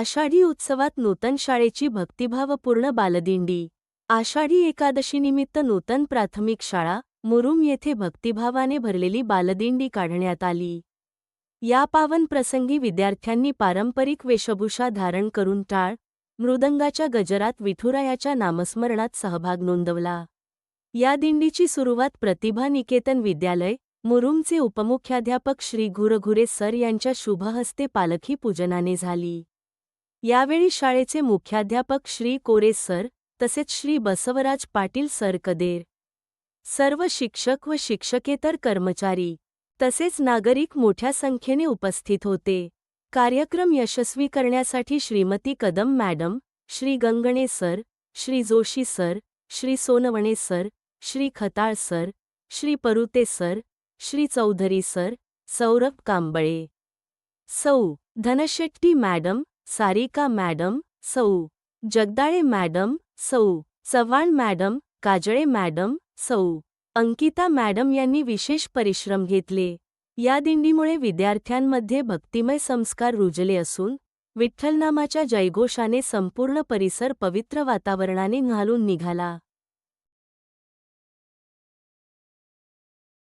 आषाढी उत्सवात नूतन शाळेची भक्तिभावपूर्ण बालदिंडी. आषाढी एकादशीनिमित्त नूतन प्राथमिक शाळा मुरुम येथे भक्तिभावाने भरलेली बालदिंडी काढण्यात आली. या पावन प्रसंगी विद्यार्थ्यांनी पारंपरिक वेशभूषा धारण करून टाळ मृदंगाच्या गजरात विठुरायाच्या नामस्मरणात सहभाग नोंदवला. या दिंडीची सुरुवात प्रतिभा निकेतन विद्यालय मुरुमचे उपमुख्याध्यापक श्री घुरघुरे सर यांच्या शुभहस्ते पालखी पूजनाने झाली. यावेळी शाळेचे मुख्याध्यापक श्री कोरे सर तसेच श्री बसवराज पाटील सर कदेर. सर्व शिक्षक व शिक्षकेतर कर्मचारी तसेच नागरिक मोठ्या संख्येने उपस्थित होते. कार्यक्रम यशस्वी करण्यासाठी Shrimati Kadam madam Shri Gangane sir Shri Joshi sir Shri Sonawane sir Shri Khatal sir Shri Parute sir Shri Chaudhari sir Saurabh Kamble. Sau Dhanshetti madam Sarika madam सौ. जगदाळे मॅडम सौ. चव्हाण मॅडम काजळे मॅडम सौ. अंकिता मॅडम यांनी विशेष परिश्रम घेतले. या दिंडीमुळे विद्यार्थ्यांमध्ये भक्तिमय संस्कार रुजले असून विठ्ठलनामाच्या जयघोषाने संपूर्ण परिसर पवित्र वातावरणाने घालून निघाला.